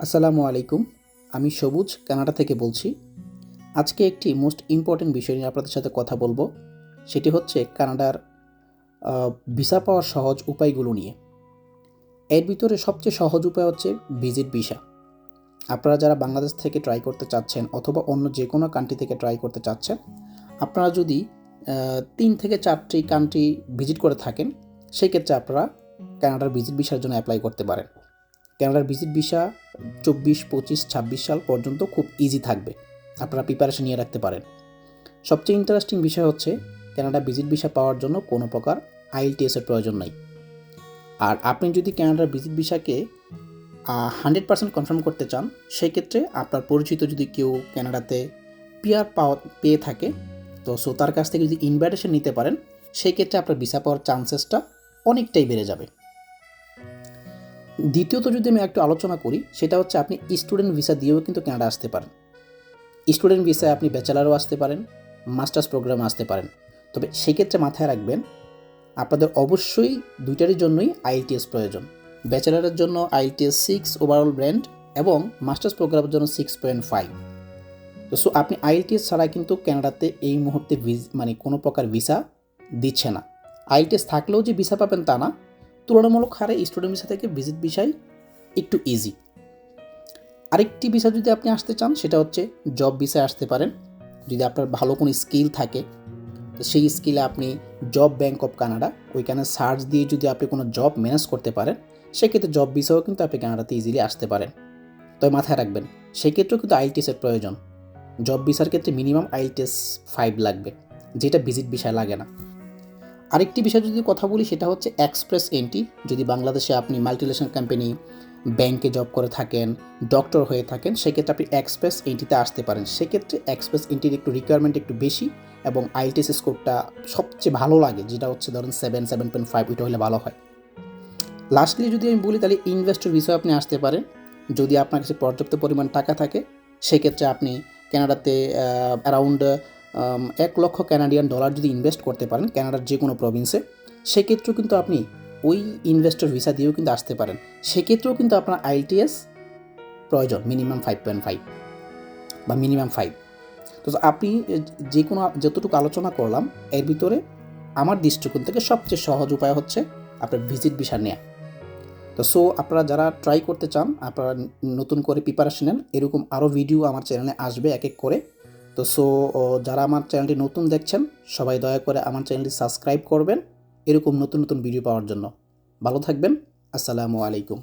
আসসালামু আলাইকুম, আমি সবুজ, কানাডা থেকে বলছি। আজকে একটি মোস্ট ইম্পর্টেন্ট বিষয় নিয়ে আপনাদের সাথে কথা বলব, সেটি হচ্ছে কানাডার ভিসা পাওয়ার সহজ উপায়গুলো নিয়ে। এর ভিতরে সবচেয়ে সহজ উপায় হচ্ছে ভিজিট ভিসা। আপনারা যারা বাংলাদেশ থেকে ট্রাই করতে চাচ্ছেন অথবা অন্য যে কোনো কান্ট্রি থেকে ট্রাই করতে চাচ্ছেন, আপনারা যদি তিন থেকে চারটি কান্ট্রি ভিজিট করে থাকেন সেই ক্ষেত্রে আপনারা কানাডার ভিজিট ভিসার জন্য অ্যাপ্লাই করতে পারেন। কানাডার ভিজিট ভিসা চব্বিশ, পঁচিশ, ছাব্বিশ সাল পর্যন্ত খুব ইজি থাকবে। আপনারা প্রিপারেশন নিয়ে রাখতে পারেন। সবচেয়ে ইন্টারেস্টিং বিষয় হচ্ছে কানাডা ভিজিট ভিসা পাওয়ার জন্য কোনো প্রকার আইএলটিএসের প্রয়োজন নাই। আর আপনি যদি ক্যানাডার ভিজিট ভিসাকে হান্ড্রেড পার্সেন্ট কনফার্ম করতে চান সেই ক্ষেত্রে আপনার পরিচিত যদি কেউ কানাডাতে পিয়ার পাওয়া, পেয়ে থাকে, তো সো তার কাছ থেকে যদি ইনভাইটেশন নিতে পারেন সেই ক্ষেত্রে আপনার ভিসা পাওয়ার চান্সেসটা অনেকটাই বেড়ে যাবে। দ্বিতীয়ত যদি আমি একটু আলোচনা করি, সেটা হচ্ছে আপনি স্টুডেন্ট ভিসা দিয়েও কিন্তু কানাডা আসতে পারেন। স্টুডেন্ট ভিসায় আপনি ব্যাচেলারও আসতে পারেন মাস্টার্স প্রোগ্রামে আসতে পারেন। তবে সেক্ষেত্রে মাথায় রাখবেন, আপনাদের অবশ্যই দুইটারই জন্যই আইএলটিএস প্রয়োজন। ব্যাচেলারের জন্য আইএলটিএস সিক্স ওভারঅল ব্র্যান্ড এবং মাস্টার্স প্রোগ্রামের জন্য সিক্স পয়েন্ট ফাইভ তো সো আপনি আইএলটিএস ছাড়া কিন্তু কানাডাতে এই মুহূর্তে মানে কোনো প্রকার ভিসা দিচ্ছে না। আইএলটিএস থাকলেও যে ভিসা পাবেন তা না তুলনামূলক হারে স্টুডেন্ট ভিসা থেকে ভিজিট ভিসাই একটু ইজি আরেকটি ভিসা যদি আপনি আসতে চান, সেটা হচ্ছে জব ভিসায় আসতে পারেন। যদি আপনার ভালো কোনো স্কিল থাকে, তো সেই স্কিলে আপনি জব ব্যাংক অফ কানাডা ওইখানে সার্চ দিয়ে যদি আপনি কোনো জব ম্যানেজ করতে পারেন, সেক্ষেত্রে জব ভিসাও কিন্তু আপনি কানাডাতে ইজিলি আসতে পারেন। তবে মাথায় রাখবেন, সেক্ষেত্রেও কিন্তু আইটিএসের প্রয়োজন। জব ভিসার ক্ষেত্রে মিনিমাম আইটিএস ফাইভ লাগবে, যেটা ভিজিট ভিসায় লাগে না। আরেকটি বিষয় যদি কথা বলি, সেটা হচ্ছে এক্সপ্রেস এন্ট্রি যদি বাংলাদেশে আপনি মাল্টিনেশনাল কোম্পানি ব্যাংকে জব করে থাকেন ডক্টর হয়ে থাকেন, সেক্ষেত্রে আপনি এক্সপ্রেস এন্ট্রিতে আসতে পারেন। সেক্ষেত্রে এক্সপ্রেস এন্ট্রির একটু রিকোয়ারমেন্ট একটু বেশি এবং আইটিএস স্কোরটা সবচেয়ে ভালো লাগে, যেটা হচ্ছে ধরেন সেভেন সেভেন পয়েন্ট ফাইভ ওইটা হলে ভালো হয়। লাস্টলি যদি আমি বলি, তাহলে ইনভেস্টর বিষয়ে আপনি আসতে পারেন। যদি আপনার কাছে পর্যাপ্ত পরিমাণ টাকা থাকে, সেক্ষেত্রে আপনি কানাডাতে অ্যারাউন্ড এক লক্ষ ক্যানাডিয়ান ডলার যদি ইনভেস্ট করতে পারেন কানাডার যে কোনো প্রভিন্সে সেক্ষেত্রেও কিন্তু আপনি ওই ইনভেস্টর ভিসা দিয়েও কিন্তু আসতে পারেন। সেক্ষেত্রেও কিন্তু আপনার আইটিএস প্রয়োজন মিনিমাম ফাইভ পয়েন্ট ফাইভ বা মিনিমাম ফাইভ তো আপনি যে কোনো যতটুকু আলোচনা করলাম, এর ভিতরে আমার দৃষ্টিকোণ থেকে সবচেয়ে সহজ উপায় হচ্ছে আপনার ভিজিট ভিসা নেওয়া তো সো আপনারা যারা ট্রাই করতে চান, আপনারা নতুন করে প্রিপারেশন নেন, এরকম আরও ভিডিও আমার চ্যানেলে আসবে এক এক করে। তো সো যারা আমার চ্যানেলটি নতুন দেখছেন, সবাই দয়া করে আমার চ্যানেলটি সাবস্ক্রাইব করবেন। এরকম নতুন নতুন ভিডিও পাওয়ার জন্য। ভালো থাকবেন। আসসালামু আলাইকুম।